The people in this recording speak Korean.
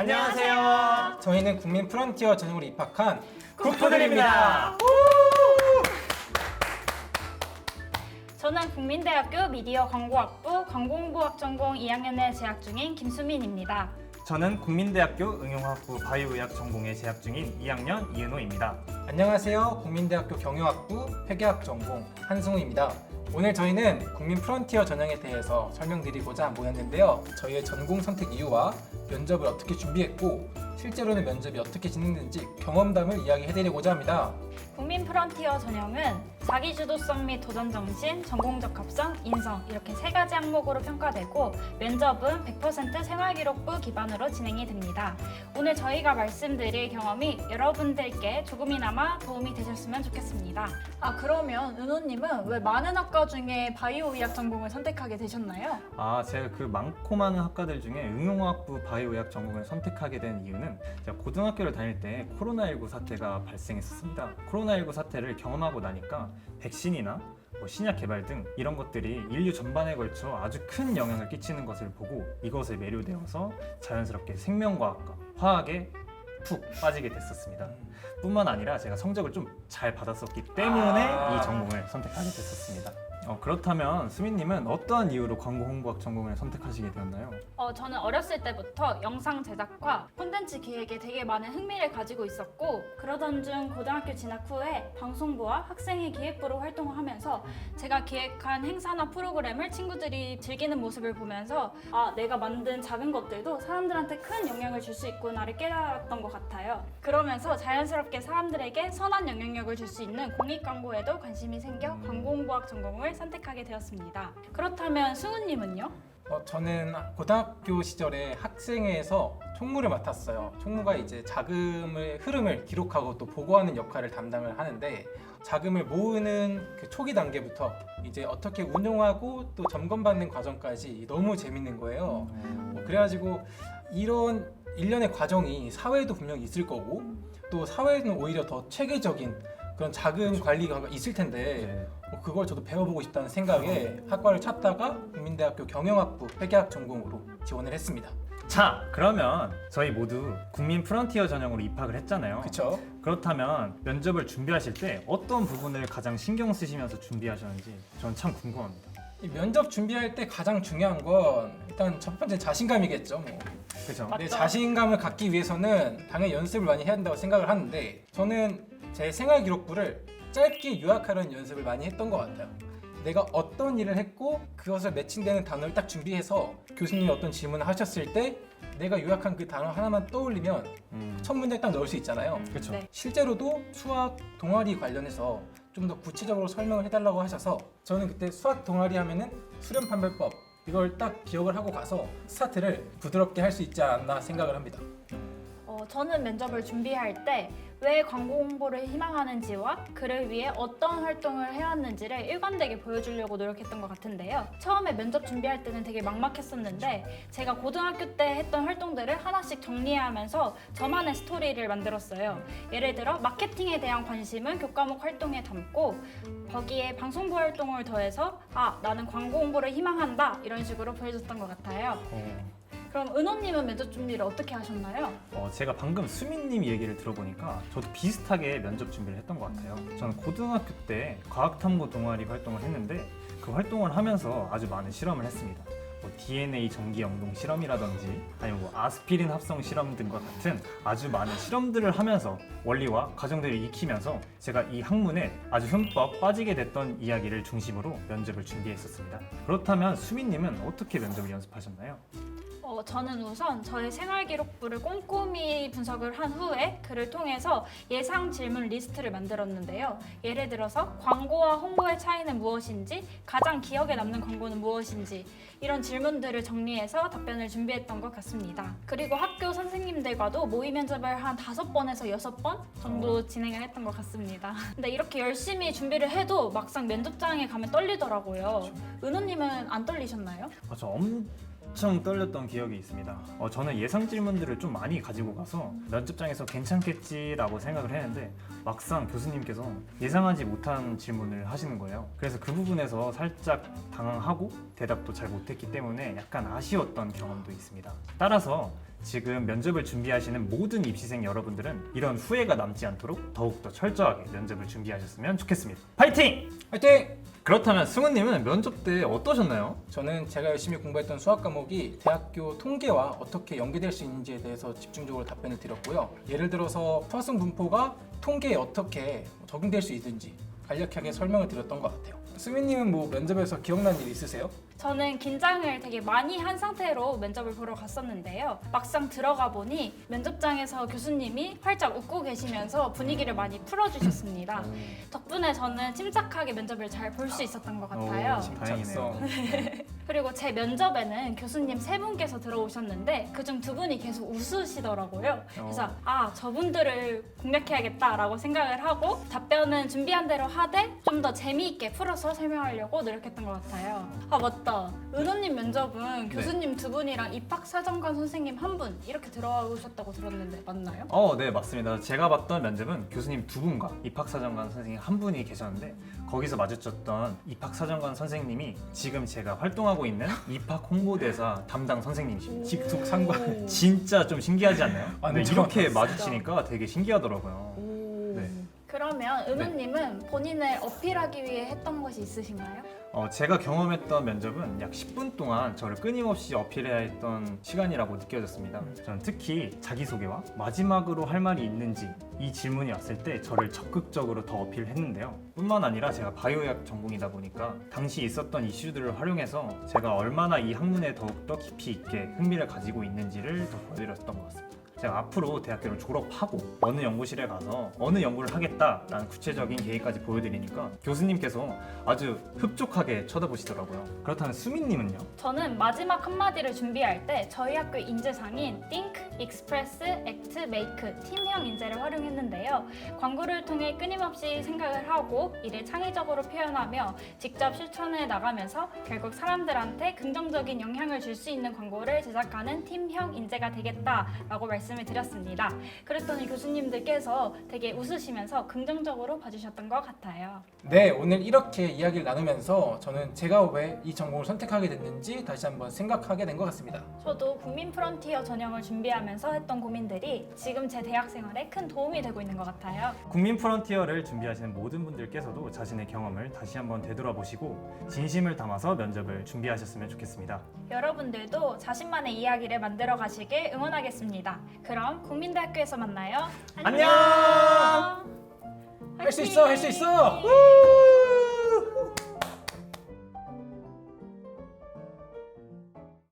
안녕하세요. 저희는 국민 프론티어 전형으로 입학한 국토들입니다. 저는 국민대학교 미디어 광고학부 광고홍보학 전공 2학년에 재학 중인 김수민입니다. 저는 국민대학교 응용학부 바이오의학 전공에 재학 중인 2학년 이은호입니다. 안녕하세요. 국민대학교 경영학부 회계학 전공 한승우입니다. 오늘 저희는 국민 프론티어 전형에 대해서 설명드리고자 모였는데요. 저희의 전공 선택 이유와 면접을 어떻게 준비했고 실제로는 면접이 어떻게 진행되는지 경험담을 이야기해드리고자 합니다. 국민 프런티어 전형은 자기 주도성 및 도전 정신, 전공 적 합성, 인성 이렇게 세 가지 항목으로 평가되고 면접은 100% 생활기록부 기반으로 진행이 됩니다. 오늘 저희가 말씀드릴 경험이 여러분들께 조금이나마 도움이 되셨으면 좋겠습니다. 아 그러면 은호님은 왜 많은 학과 중에 바이오 의학 전공을 선택하게 되셨나요? 아, 제가 그 많고 많은 학과들 중에 응용학부 바이오의학 전공을 선택하게 된 이유는 제가 고등학교를 다닐 때 코로나19 사태가 발생했었습니다. 코로나19 사태를 경험하고 나니까 백신이나 뭐 신약 개발 등 이런 것들이 인류 전반에 걸쳐 아주 큰 영향을 끼치는 것을 보고 이것에 매료되어서 자연스럽게 생명과학과, 화학에 푹 빠지게 됐었습니다. 뿐만 아니라 제가 성적을 좀 잘 받았었기 때문에 아. 이 전공을 선택하게 됐었습니다. 어, 그렇다면 수민님은 어떠한 이유로 광고 홍보학 전공을 선택하시게 되었나요? 어, 저는 어렸을 때부터 영상 제작과 콘텐츠 기획에 되게 많은 흥미를 가지고 있었고 그러던 중 고등학교 진학 후에 방송부와 학생회 기획부로 활동을 하면서 제가 기획한 행사나 프로그램을 친구들이 즐기는 모습을 보면서 아 내가 만든 작은 것들도 사람들한테 큰 영향을 줄 수 있구나를 깨달았던 것 같아요. 그러면서 자연스럽게 사람들에게 선한 영향력을 줄 수 있는 공익 광고에도 관심이 생겨 광고 홍보학 전공을 선택하게 되었습니다. 그렇다면 승우님은요? 어, 저는 고등학교 시절에 학생회에서 총무를 맡았어요. 총무가 이제 자금의 흐름을 기록하고 또 보고하는 역할을 담당을 하는데 자금을 모으는 그 초기 단계부터 이제 어떻게 운용하고 또 점검받는 과정까지 너무 재밌는 거예요. 뭐 그래가지고 이런 일련의 과정이 사회에도 분명히 있을 거고 또 사회는 오히려 더 체계적인 그런 자금 관리가 있을 텐데 네. 뭐 그걸 저도 배워보고 싶다는 생각에 학과를 찾다가 국민대학교 경영학부 회계학 전공으로 지원을 했습니다. 자, 그러면 저희 모두 국민 프런티어 전형으로 입학을 했잖아요. 그쵸? 그렇다면 면접을 준비하실 때 어떤 부분을 가장 신경 쓰시면서 준비하셨는지 저는 참 궁금합니다. 이 면접 준비할 때 가장 중요한 건 일단 첫 번째 자신감이겠죠. 뭐. 그죠? 맞- 내. 자신감을 갖기 위해서는 당연히 연습을 많이 해야 한다고 생각을 하는데 저는 제 생활 기록부를 짧게 요약하려는 연습을 많이 했던 것 같아요. 내가 어떤 일을 했고 그것을 매칭되는 단어를 딱 준비해서 교수님이 어떤 질문을 하셨을 때 내가 요약한 그 단어 하나만 떠올리면 음, 첫 문장에 딱 넣을 수 있잖아요. 그렇죠. 네. 실제로도 수학 동아리 관련해서 좀 더 구체적으로 설명을 해달라고 하셔서 저는 그때 수학 동아리 하면은 수렴 판별법 이걸 딱 기억을 하고 가서 스타트를 부드럽게 할 수 있지 않나 생각을 합니다. 어, 저는 면접을 준비할 때 왜 광고 홍보를 희망하는지와 그를 위해 어떤 활동을 해왔는지를 일관되게 보여주려고 노력했던 것 같은데요. 처음에 면접 준비할 때는 되게 막막했었는데 제가 고등학교 때 했던 활동들을 하나씩 정리하면서 저만의 스토리를 만들었어요. 예를 들어 마케팅에 대한 관심은 교과목 활동에 담고 거기에 방송부 활동을 더해서 아 나는 광고 홍보를 희망한다 이런 식으로 보여줬던 것 같아요. 어, 그럼 은호님은 면접 준비를 어떻게 하셨나요? 어, 제가 방금 수민님 얘기를 들어보니까 저도 비슷하게 면접 준비를 했던 것 같아요. 저는 고등학교 때 과학탐구 동아리 활동을 했는데 그 활동을 하면서 아주 많은 실험을 했습니다. 뭐 DNA 전기 영동 실험이라든지 아니면 뭐 아스피린 합성 실험 등과 같은 아주 많은 실험들을 하면서 원리와 과정들을 익히면서 제가 이 학문에 아주 흠뻑 빠지게 됐던 이야기를 중심으로 면접을 준비했었습니다. 그렇다면 수민님은 어떻게 면접을 연습하셨나요? 어, 저는 우선 저의 생활 기록부를 꼼꼼히 분석을 한 후에 그를 통해서 예상 질문 리스트를 만들었는데요. 예를 들어서 광고와 홍보의 차이는 무엇인지, 가장 기억에 남는 광고는 무엇인지 이런 질문들을 정리해서 답변을 준비했던 것 같습니다. 그리고 학교 선생님들과도 모의 면접을 한 다섯 번에서 여섯 번 정도 진행을 했던 것 같습니다. 근데 이렇게 열심히 준비를 해도 막상 면접장에 가면 떨리더라고요. 은호님은 안 떨리셨나요? 아, 저 엄, 엄청 떨렸던 기억이 있습니다. 어, 저는 예상 질문들을 좀 많이 가지고 가서 면접장에서 괜찮겠지라고 생각을 했는데 막상 교수님께서 예상하지 못한 질문을 하시는 거예요. 그래서 그 부분에서 살짝 당황하고 대답도 잘 못했기 때문에 약간 아쉬웠던 경험도 있습니다. 따라서 지금 면접을 준비하시는 모든 입시생 여러분들은 이런 후회가 남지 않도록 더욱더 철저하게 면접을 준비하셨으면 좋겠습니다. 파이팅! 화이팅! 그렇다면 승우님은 면접 때 어떠셨나요? 저는 제가 열심히 공부했던 수학 과목이 대학교 통계와 어떻게 연계될 수 있는지에 대해서 집중적으로 답변을 드렸고요. 예를 들어서 수학성 분포가 통계에 어떻게 적용될 수 있는지 간략하게 설명을 드렸던 것 같아요. 수민님은 뭐 면접에서 기억난 일 있으세요? 저는 긴장을 되게 많이 한 상태로 면접을 보러 갔었는데요. 막상 들어가 보니 면접장에서 교수님이 활짝 웃고 계시면서 분위기를 많이 풀어주셨습니다. 덕분에 저는 침착하게 면접을 잘 볼 수 있었던 것 같아요. 오, 다행이네요. 그리고 제 면접에는 교수님 세 분께서 들어오셨는데 그중 두 분이 계속 웃으시더라고요. 그래서 어. 아 저분들을 공략해야겠다라고 생각을 하고 답변은 준비한 대로 하되 좀 더 재미있게 풀어서 설명하려고 노력했던 것 같아요. 아 맞다. 은호님 면접은 네. 교수님 두 분이랑 입학 사정관 선생님 한 분 이렇게 들어오셨다고 들었는데 맞나요? 어, 네, 맞습니다. 제가 봤던 면접은 교수님 두 분과 입학사정관 선생님 한 분이 계셨는데 거기서 마주쳤던 입학사정관 선생님이 지금 제가 활동하고 있는 입학 홍보대사 담당 선생님이십니다. 직속 상관. 진짜 좀 신기하지 않나요? 네, 완전 이렇게 진짜. 마주치니까 되게 신기하더라고요. 네. 그러면 은호님은 본인을 어필하기 위해 했던 것이 있으신가요? 어, 제가 경험했던 면접은 약 10분 동안 저를 끊임없이 어필해야 했던 시간이라고 느껴졌습니다. 저는 특히 자기소개와 마지막으로 할 말이 있는지 이 질문이 왔을 때 저를 적극적으로 더 어필했는데요. 뿐만 아니라 제가 바이오약 전공이다 보니까 당시 있었던 이슈들을 활용해서 제가 얼마나 이 학문에 더욱더 깊이 있게 흥미를 가지고 있는지를 더 보여드렸던 것 같습니다. 제가 앞으로 대학교를 졸업하고 어느 연구실에 가서 어느 연구를 하겠다라는 구체적인 계획까지 보여드리니까 교수님께서 아주 흡족하게 쳐다보시더라고요. 그렇다면 수민님은요? 저는 마지막 한마디를 준비할 때 저희 학교 인재상인 Think, Express, Act, Make 팀형 인재를 활용했는데요. 광고를 통해 끊임없이 생각을 하고 이를 창의적으로 표현하며 직접 실천해 나가면서 결국 사람들한테 긍정적인 영향을 줄 수 있는 광고를 제작하는 팀형 인재가 되겠다라고 말씀 을 드렸습니다. 그랬더니 교수님들께서 되게 웃으시면서 긍정적으로 봐주셨던 것 같아요. 네, 오늘 이렇게 이야기를 나누면서 저는 제가 왜 이 전공을 선택하게 됐는지 다시 한번 생각하게 된 것 같습니다. 저도 국민 프론티어 전형을 준비하면서 했던 고민들이 지금 제 대학 생활에 큰 도움이 되고 있는 것 같아요. 국민 프론티어를 준비하시는 모든 분들께서도 자신의 경험을 다시 한번 되돌아보시고 진심을 담아서 면접을 준비하셨으면 좋겠습니다. 여러분들도 자신만의 이야기를 만들어 가시길 응원하겠습니다. 그럼 국민대학교에서 만나요. 안녕! 할 수 있어, 할 수 있어! 화이팅!